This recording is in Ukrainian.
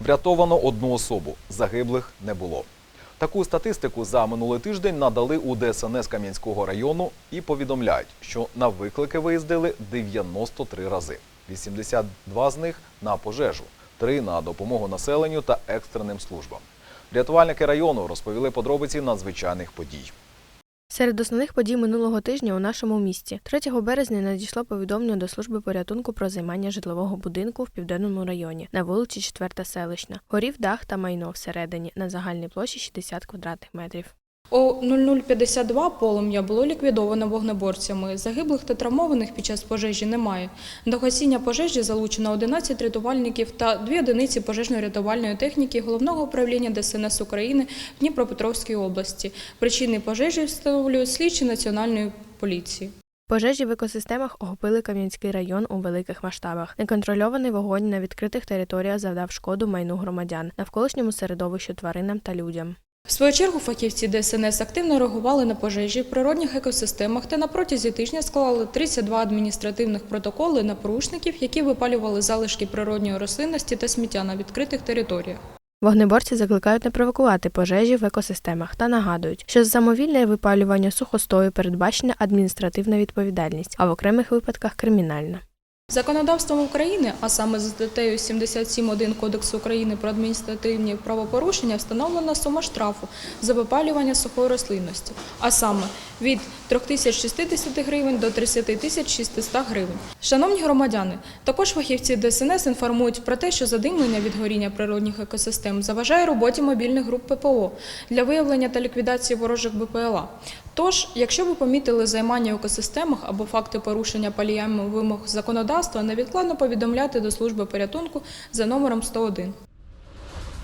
Врятовано одну особу, загиблих не було. Таку статистику за минулий тиждень надали у ДСНС Кам'янського району і повідомляють, що на виклики виїздили 93 рази. 82 з них на пожежу, 3 на допомогу населенню та екстреним службам. Рятувальники району розповіли подробиці надзвичайних подій. Серед основних подій минулого тижня у нашому місті 3 березня надійшло повідомлення до служби порятунку про займання житлового будинку в південному районі на вулиці 4 селищна. Горів дах та майно всередині на загальній площі 60 квадратних метрів. О 0052 полум'я було ліквідовано вогнеборцями. Загиблих та травмованих під час пожежі немає. До гасіння пожежі залучено 11 рятувальників та дві одиниці пожежно-рятувальної техніки Головного управління ДСНС України в Дніпропетровській області. Причини пожежі встановлюють слідчі Національної поліції. Пожежі в екосистемах охопили Кам'янський район у великих масштабах. Неконтрольований вогонь на відкритих територіях завдав шкоду майну громадян, навколишньому середовищу тваринам та людям. В свою чергу фахівці ДСНС активно реагували на пожежі в природних екосистемах та на протязі тижня склали 32 адміністративних протоколи на порушників, які випалювали залишки природньої рослинності та сміття на відкритих територіях. Вогнеборці закликають не провокувати пожежі в екосистемах та нагадують, що за самовільне випалювання сухостою передбачена адміністративна відповідальність, а в окремих випадках кримінальна. Законодавством України, а саме за статтею 77.1 Кодексу України про адміністративні правопорушення, встановлена сума штрафу за випалювання сухої рослинності, а саме від 3060 гривень до 30 600 гривень. Шановні громадяни, також фахівці ДСНС інформують про те, що задимлення від горіння природних екосистем заважає роботі мобільних груп ППО для виявлення та ліквідації ворожих БПЛА. Тож, якщо ви помітили займання в екосистемах або факти порушення паліями вимог законодавства, невідкладно повідомляти до служби порятунку за номером 101.